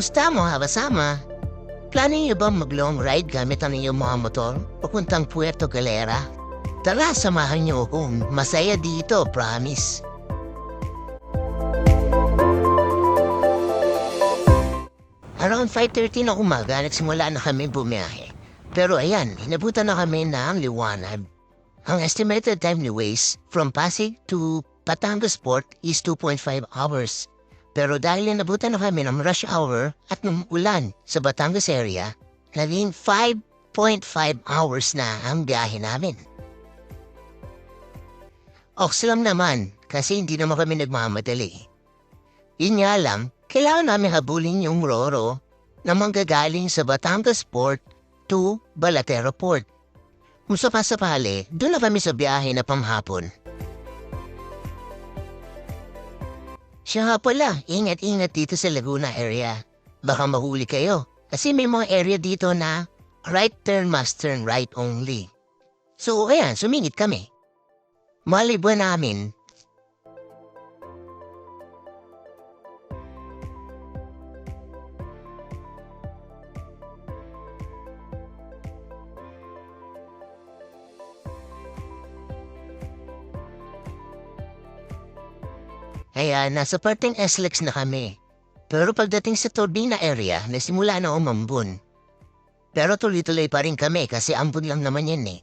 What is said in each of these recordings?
Kumusta mga kasama? Plano niyo ba mag-long ride gamit ang inyong mga motor papuntang Puerto Galera? Tara, samahan niyo akong masaya dito, promise. Around 5.30 na umaga, nagsimula na kami bumiyahe. Pero ayan, inabutan na kami ng liwanag. Ang estimated time ni Waze from Pasig to Batangas Port is 2.5 hours. Pero dahil inabutan na kami ng rush hour at ng ulan sa Batangas area, naging 5.5 hours na ang biyahe namin. Lang naman kasi hindi naman kami nagmamadali. Yun nga lang, kailangan namin habulin yung Roro na manggagaling sa Batangas Port to Balatero Port. Kung sa pasapali, doon na kami sa biyahe na pamhapon. Siya nga pala, ingat-ingat dito sa Laguna area. Baka mahuli kayo. Kasi may mga area dito na right turn must turn right only. So ayan, sumingit kami. Malibuan namin, Kaya nasa parteng SLEX na kami. Pero pagdating sa Turbina area, nasimula na umambun. Pero tuloy-tuloy pa rin kami kasi ambon lang naman yan eh.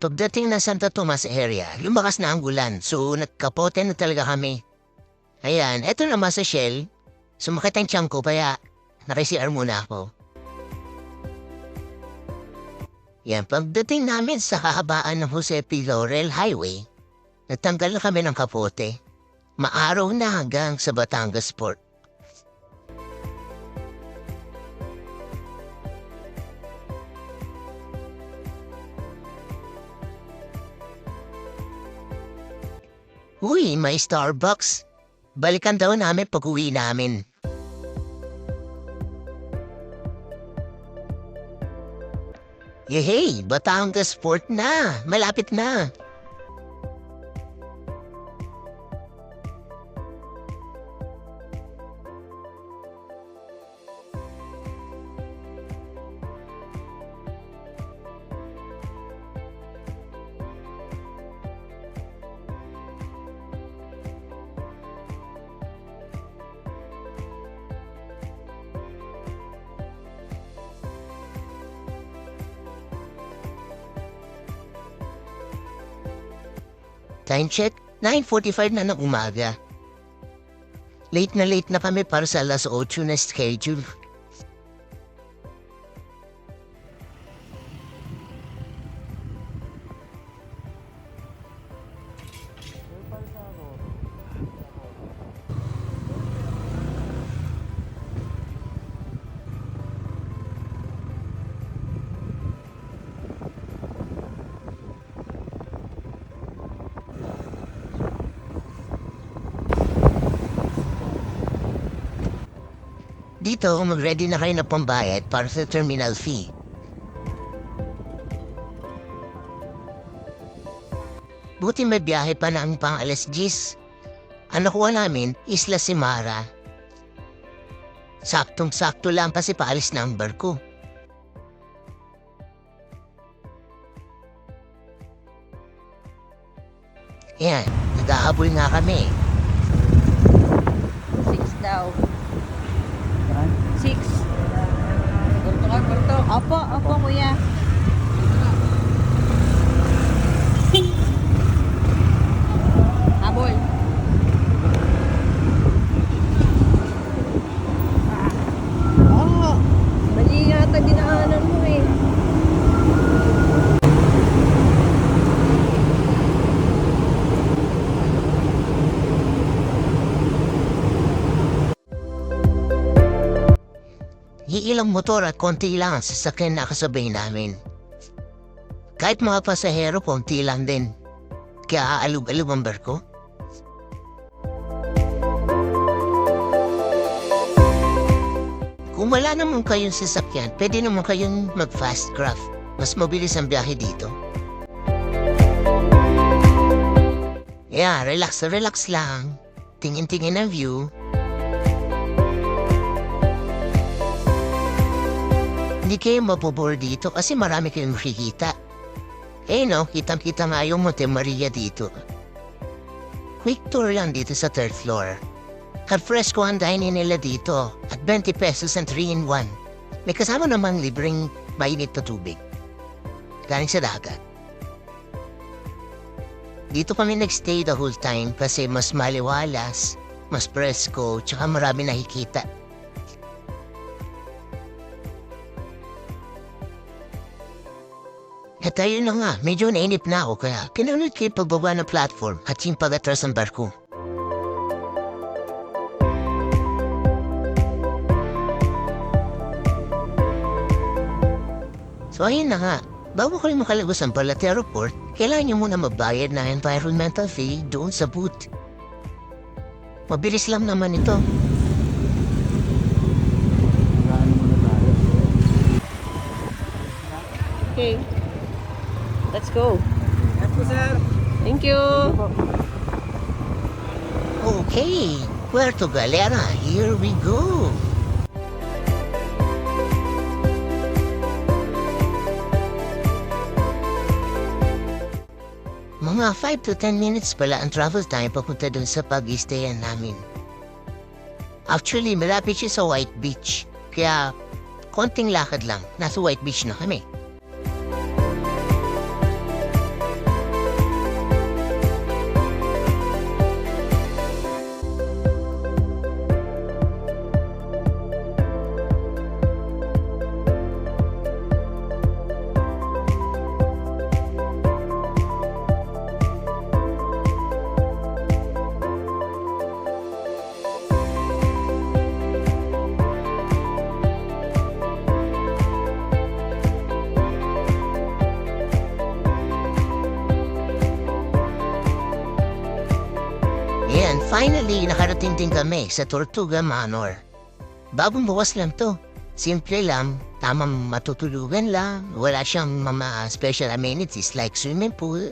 Pagdating na Santa Tomas area, lumakas na ang ulan so nagkapote na talaga kami. Ayan, eto naman sa Shell. Sumakit ang tiyan ko kaya naki-CR muna ako. Yan, pagdating namin sa kahabaan ng Jose P. Laurel Highway, natanggal na kami ng kapote. Maaraw na hanggang sa Batangas Port. Uy, may Starbucks. Balikan daw namin pag uwi namin. Yehey, Batangas Port na. Malapit na. Time check, 9.45 na ng umaga. Late na late na kami para sa alas 8 na schedule. Dito, mag-ready na kayo na pambayad para sa terminal fee. Buti may biyahe pa na ang pang alas 10. Ang nakuha namin, Isla Simara. Saktong-sakto lang kasi paalis na ang barko. Yan, naghahabol nga kami. Six daw. Six. Kurto ka, kurto. Opo, opo, kuya. Habol. Ah, mali yata dinaanan mo eh. Iilang motor at konti lang ang sasakyan na kasabay namin. Kahit mga pasahero, konti lang din. Kaya aalog-alog ang barko. Kung wala naman kayong sasakyan, pwede naman kayong mag-fast craft. Mas mabilis ang biyahe dito. Yeah, relax relax lang. Tingin-tingin ang view. Hindi kayo mapubore dito kasi marami kayong makikita. Eh no, kitang-kita nga yung Monte Maria dito. Quick tour lang dito sa third floor. At fresco ang dining nila dito at 20 pesos ang 3 in 1. May kasama namang libreng mainit na tubig. Galing sa dagat. Dito kami nagstay the whole time kasi mas maliwalas, mas presko, tsaka marami nakikita. At ayun na nga, medyo nainip na ako kaya kinunod kayo pagbaba ng platform at yung pag-atras ng barko. So ayun na nga, bago kayo makalabas ng Balate Airport, kailangan nyo muna magbayad ng environmental fee doon sa booth. Mabilis lang naman ito. Gaano muna tayo? Okay. Let's go. Yes po, sir. Thank you. Okay, Puerto Galera, here we go. Mga 5 to 10 minutes pala ang travel time papunta dun sa pag-stayan namin. Actually, malapit siya sa White Beach. Kaya, konting lakad lang, nasa White Beach na kami. Nakarating din kami sa Tortuga Manor. Bagong bukas lang to. Simple lang, tamang matutulugan lang, wala siyang mga special amenities like swimming pool.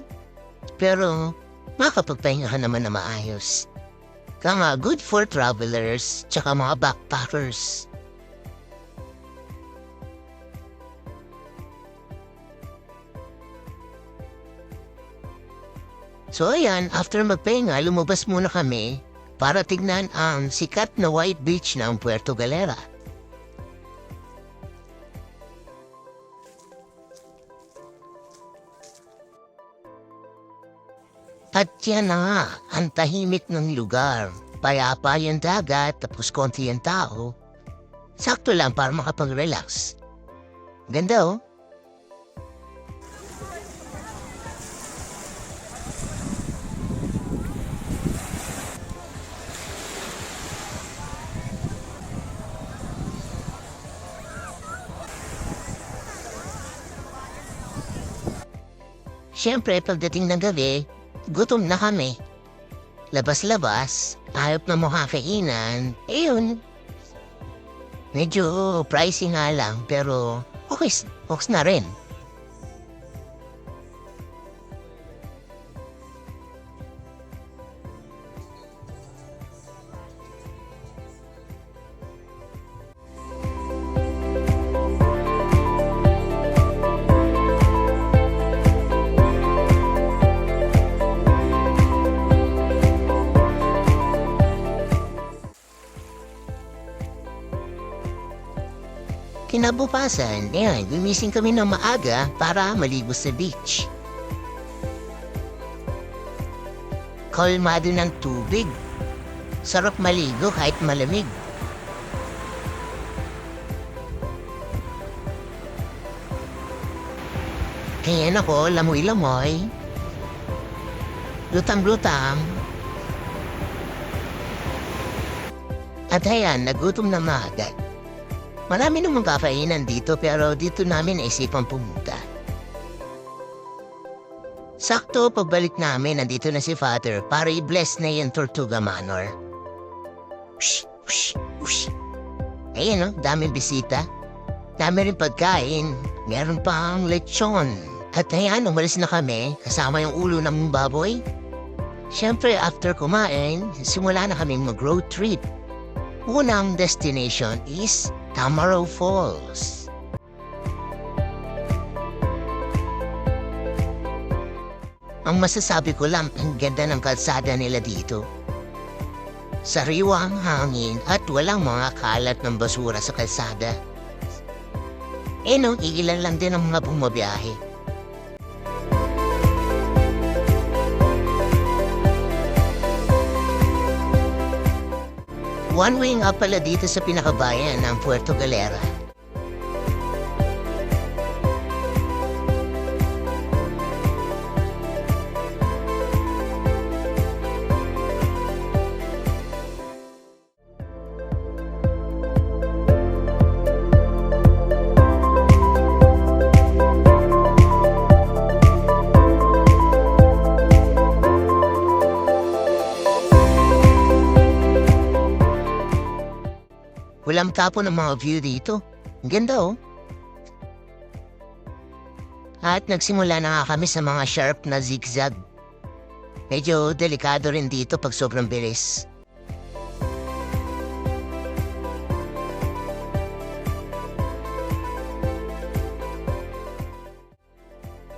Pero makakapagpahinga ka naman na maayos. Kaya good for travelers, tsaka mga backpackers. So ayan, after magpahinga, lumabas muna kami para tignan ang sikat na white beach ng Puerto Galera. At yan na nga, ang tahimik ng lugar. Payapa yung dagat, tapos konti yung tao. Sakto lang para makapag-relax. Ganda oh. Siyempre, pagdating ng gabi, gutom na kami. Labas-labas, ayop na mukha kainan, ayun. Medyo pricey nga lang, pero okay, okay na rin. Kinabukasan, yan, gumising kami ng maaga para maligo sa beach. Kalmado ng tubig. Sarap maligo kahit malamig. Kaya ako, lamoy-lamoy. Lutang-lutang. At ayan, nagutom na maaga. Marami namang kakainan dito pero dito namin naisipan pumunta. Sakto pagbalik namin, nandito na si Father para i-bless na yung Tortuga Manor. Shh, shh, shh. Ayan o, daming bisita. Dami rin pagkain. Meron pang lechon. At ayan, umalis na kami kasama yung ulo ng baboy. Siyempre, after kumain, simula na kaming mag-road trip. Unang destination is Tamaro Falls. Ang masasabi ko lang, ang ganda ng kalsada nila dito. Sariwa ang hangin at walang mga kalat ng basura sa kalsada. Eh nung ilan lang din ang mga bumabiyahe. One way nga pala dito sa pinakabayan ng Puerto Galera. Walang tapo ng mga view dito. Ang ganda oh. At nagsimula na nga kami sa mga sharp na zigzag. Medyo delikado rin dito pag sobrang bilis.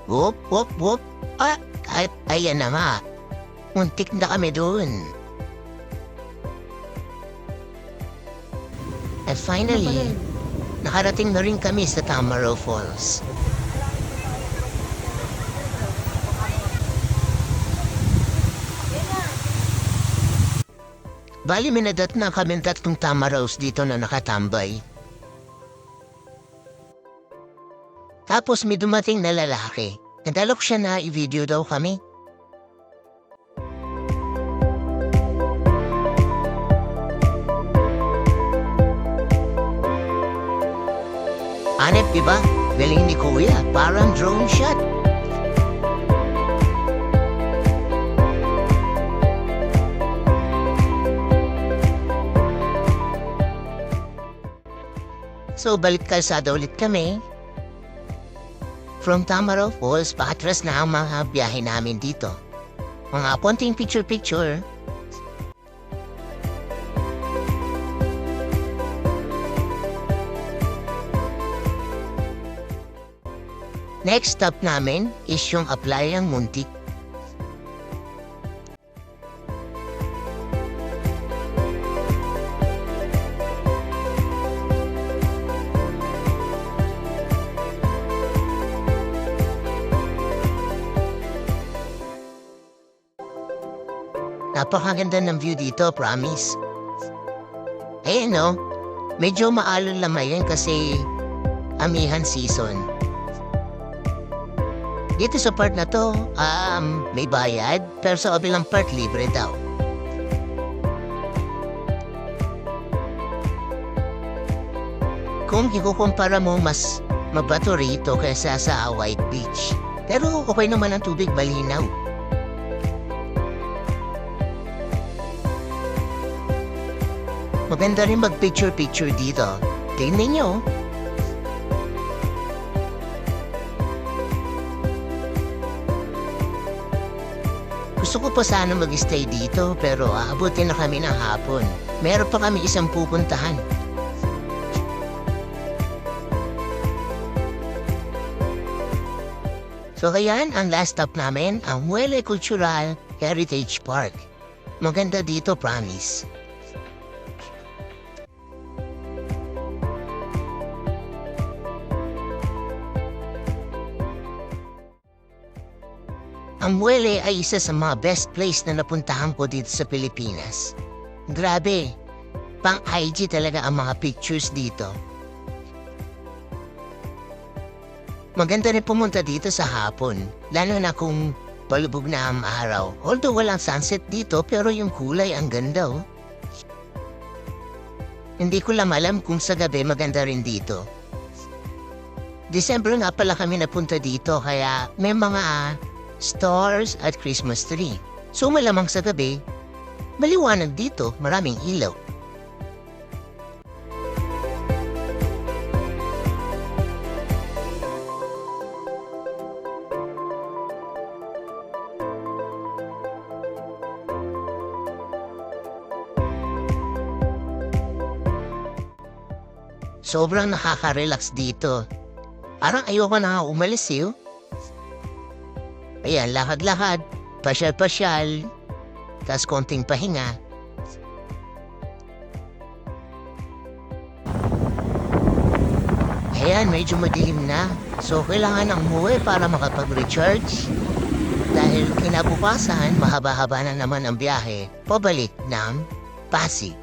Whoop, whoop, whoop. Ah, ay, ayan na nga. Muntik na kami doon. At finally, nakarating na rin kami sa Tamaro Falls. Bali, minadat na kami tatlong Tamaros dito na nakatambay. Tapos may dumating na lalaki. Nadalok siya na i-video daw kami. Hanep, di ba? Galing ni Kuya, parang drone shot. So, balik kalsada ulit kami. From Tamaro Falls, patras na ang mga biyahe namin dito. Mga ponting picture-picture. Next stop namin is yung Aplayang Muntik. Napakaganda ng view dito, promise. Eh no, medyo maalon lang ngayon kasi amihan season. Dito sa part na to, um, may bayad, pero sa kabilang part, libre daw. Kung ikukumpara mo, mas mabato rito kaysa sa White Beach. Pero okay naman ang tubig malinaw. Maganda rin mag-picture-picture dito. Tingnan nyo. Gusto ko pa sana mag-stay dito pero aabutin na kami ng hapon. Meron pa kami isang pupuntahan. So kayan, ang last stop namin, ang Muele Cultural Heritage Park. Maganda dito, promise. Ang Muele ay isa sa mga best place na napuntahan ko dito sa Pilipinas. Grabe, pang IG talaga ang mga pictures dito. Maganda rin pumunta dito sa hapon, lalo na kung palubog na ang araw. Although walang sunset dito pero yung kulay ang ganda oh. Hindi ko lang alam kung sa gabi maganda rin dito. December nga pala kami napunta dito kaya may mga stars at Christmas tree. So malamang sa gabi, maliwanag dito, maraming ilaw. Sobrang nakaka-relax dito. Parang ayoko na umalis eh. Ayan, lakad-lakad, pasyal-pasyal, tas konting pahinga. Ayan, medyo madilim na. So, kailangan ng umuwi para makapag-recharge. Dahil kinabukasan, mahaba-haba na naman ang biyahe pabalik ng Pasig.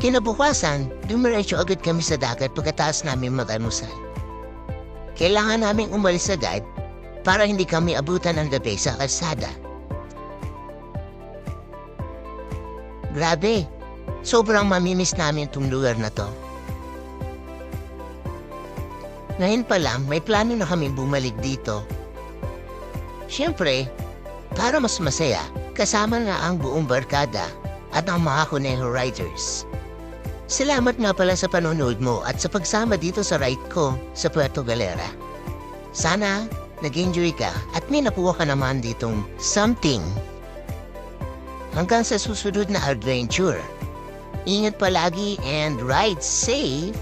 Kinabukasan, dumiretso agad kami sa dagat pagkatapos namin mag-almusal. Kailangan namin umalis agad para hindi kami abutan ng gabi sa kalsada. Grabe, sobrang mamimiss namin itong lugar na to. Ngayon pa lang, may plano na kami bumalik dito. Siyempre, para mas masaya, kasama na ang buong barkada at ang mga Conejo Riders. Salamat nga pala sa panonood mo at sa pagsama dito sa ride ko sa Puerto Galera. Sana nag-enjoy ka at may nakuha ka naman ditong something. Hanggang sa susunod na adventure. Ingat palagi and ride safe!